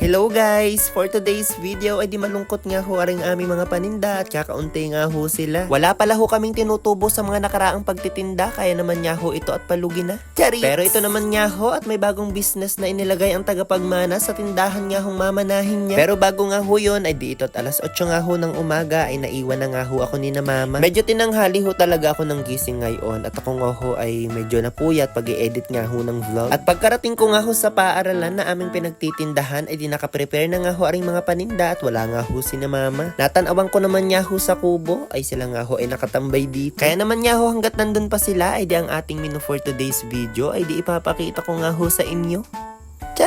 Hello guys! For today's video ay di malungkot nga ho aring aming mga paninda at kakaunti nga ho sila. Wala pala ho kaming tinutubo sa mga nakaraang pagtitinda kaya naman nga ho ito at palugi na. Charis! Pero ito naman nga ho at may bagong business na inilagay ang tagapagmana sa tindahan nga hong mamanahin niya. Pero bago nga ho yun ay di ito at alas 8 nga ho ng umaga ay naiwan na nga ho ako ni na mama. Medyo tinanghali ho talaga ako ng gising ngayon at ako nga ho ay medyo napuyat pag i-edit nga ho ng vlog. At pagkarating ko nga ho sa paaralan na aming pinagtitindahan ay nakaprepare na nga ho aring mga paninda at wala nga ho si na mama. Natanawan ko naman nga ho sa kubo ay sila nga ho ay nakatambay dito. Kaya naman nga ho hanggat nandun pa sila ay di ang ating menu for today's video ay di ipapakita ko nga ho sa inyo.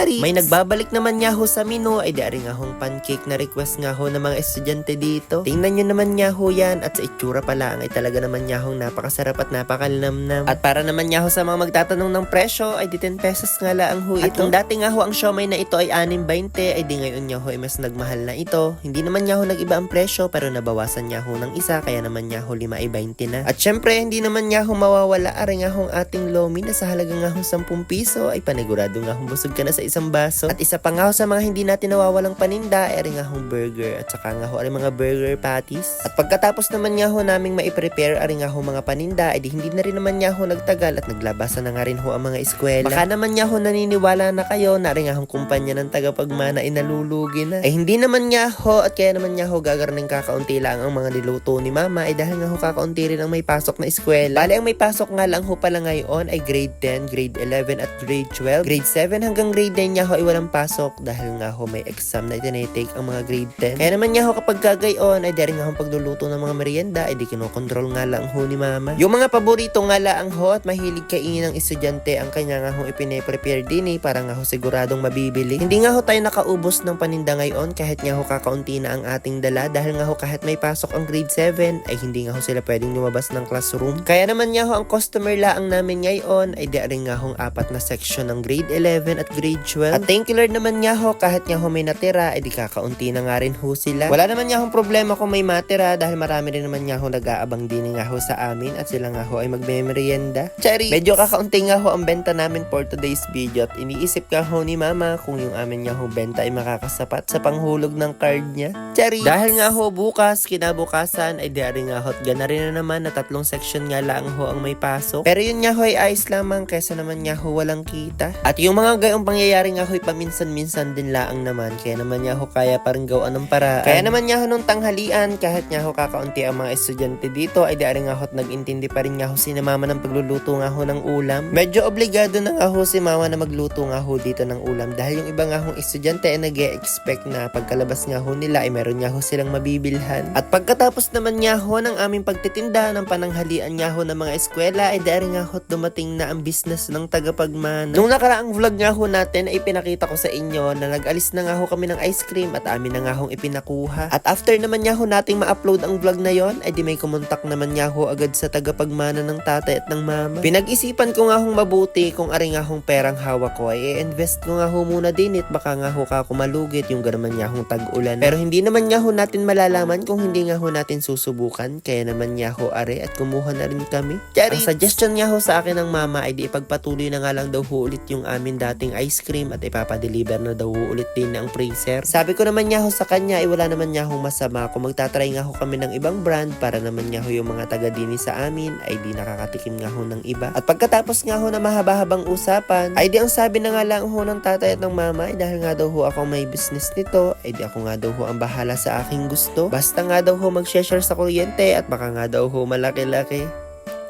Charis. May nagbabalik naman nga ho sa menu ay di nga hong pancake na request nga ho ng mga estudyante dito. Tingnan nyo naman nga ho yan at sa itsura pa lang ay talaga naman nga hong napakasarap at napakalamnam. At para naman nga ho sa mga magtatanong ng presyo ay di 10 pesos nga lang ho ito. At kung dati nga ho ang siomay na ito ay 6.20 ay di ngayon nga ho ay mas nagmahal na ito. Hindi naman nga ho nag-iba ang presyo pero nabawasan nga ho ng isa kaya naman nga ho 5 ay 20 na. At syempre hindi naman nga ho mawawala ari nga hong ating lomi na sa halaga nga hong 10 piso ay panigurado nga hong busog ka na sa isang baso. At isa pa nga sa mga hindi natin nawawalang paninda ay rin nga hong burger at saka nga ho mga burger patties. At pagkatapos naman nga ho naming maiprepare ari nga ho mga paninda ay di hindi na rin naman nga ho nagtagal at naglabasan na nga rin ho ang mga eskwela. Baka naman nga ho naniniwala na kayo na rin nga hong kumpanya ng tagapagmana ay nalulugi na. Ay hindi naman nga ho at kaya naman nga ho gagarning kakaunti lang ang mga niluto ni mama ay dahil nga ho kakaunti rin ang may pasok na eskwela. Bali ang may pasok nga lang ho pala ngayon ay grade 10, grade 11 at grade 12. Grade 7 hanggang grade 9 nga ho ay walang pasok dahil nga ho may exam na itinitake ang mga grade 10. Kaya naman nga ho kapag gagayon ay dahil nga ho pagluluto ng mga merienda ay di kinokontrol nga lang ho ni mama. Yung mga paborito nga lang ho at mahilig kainin ng estudyante ang kanya nga ho ipine-prepare din eh para nga ho siguradong mabibili. Hindi nga ho tayo nakaubos ng paninda ngayon kahit nga ho kakaunti na ang ating dala dahil nga ho kahit may pasok ang grade 7 ay hindi nga ho sila pwedeng lumabas ng classroom. Kaya naman nga ho ang customer laang namin ngayon ay di nga hong apat na section ng grade 11 at grade 12. At thank you Lord naman nga ho kahit nga ho may natira ay di kakaunti na nga rin ho sila. Wala naman nga hong problema kung may matira dahil marami rin naman nga ho nag-aabang din nga ho sa amin at sila nga ho ay magme-merienda. Cherry! Medyo kakaunti nga ho ang benta namin for today's video at iniisip nga ho ni mama kung yung amin nga ho benta ay makakasapat sa panghulog ng card niya. Cherry! Dahil nga ho bukas, kinabukasan ay di nga ho at gana rin na naman na tatlong section nga lang ho ang may pasok. Pero yun nga ho ay ayos lamang kesa naman nga ho walang kita. At yung mga gayong pangyayari nga ho ay paminsan-minsan din laang naman kaya naman nga ho kaya parang gawaan ng paraan. Kaya naman nga ho nung tanghalian kahit nga ho kakaunti ang mga estudyante dito ay di ho at nag-intindi pa rin nga ho si mama ng pagluluto nga ho ng ulam. Medyo obligado na nga ho si mama na magluto nga ho dito ng ulam dahil yung iba nga hong estudyante ay nag expect na pagkalabas nga ho nila ay meron nga ho silang mabibilhan. At pagkatapos naman nga ho ng aming pagtitinda ng pananghalian nga ho ng mga eskwela ay dari nga ho dumating na ang business ng tagapagmana. Nung nakaraang vlog nga ho natin ay pinakita ko sa inyo na nag-alis na nga ho kami ng ice cream at amin na nga hong ipinakuha. At after naman nga ho nating ma-upload ang vlog na yon ay di may kumontak naman nga ho agad sa tagapagmana ng tatay at ng mama. Pinag-isipan ko nga hong mabuti kung ari nga hong perang hawak ko ay i-invest ko nga ho muna din it baka nga ho ka kumalugit yung ganaman nga hong tag-ulan. Pero hindi naman nga ho natin malalaman kung hindi nga ho natin susubukan kaya naman nga ho are at kumuha na rin kami. Ang suggestion nga ho sa akin ng mama ay di ipagpatuloy na nga lang daw ho ulit yung amin dating ice cream at ipapadeliver na daw ulit din ang freezer. Sabi ko naman nga ho sa kanya ay wala naman nga ho masama kung magtatry nga ho kami ng ibang brand para naman nga ho yung mga taga dini sa amin ay di nakakatikim nga ho ng iba. At pagkatapos nga ho na mahaba-habang usapan ay di ang sabi na nga lang ho ng tatay at ng mama ay dahil nga daw ho ako may business nito ay di ako nga daw ho ang bahala sa aking gusto. Basta nga daw ho mag-share sa kuryente at baka nga daw ho malaki-laki.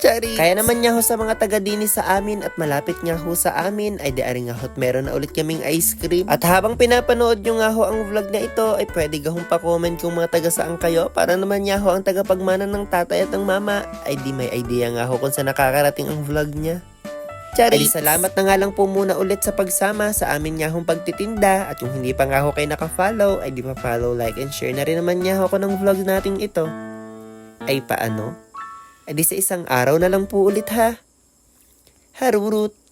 Charis. Kaya naman nga ho sa mga taga dini sa amin at malapit nga ho sa amin ay diari nga ho't meron na ulit kaming ice cream. At habang pinapanood nyo nga ho ang vlog na ito ay pwede gahong pa-comment kung mga taga saan kayo para naman nga ho ang tagapagmana ng tatay at ng mama ay di may idea nga ho kung saan nakakarating ang vlog niya. Charis. Ay, salamat na nga lang po muna ulit sa pagsama sa amin nga hong pagtitinda at kung hindi pa nga ho kayo nakafollow ay di pa follow, like, and share na rin naman nga ho ko ng vlog nating ito. Ay paano? Ay di sa isang araw na lang po ulit ha. Harurut.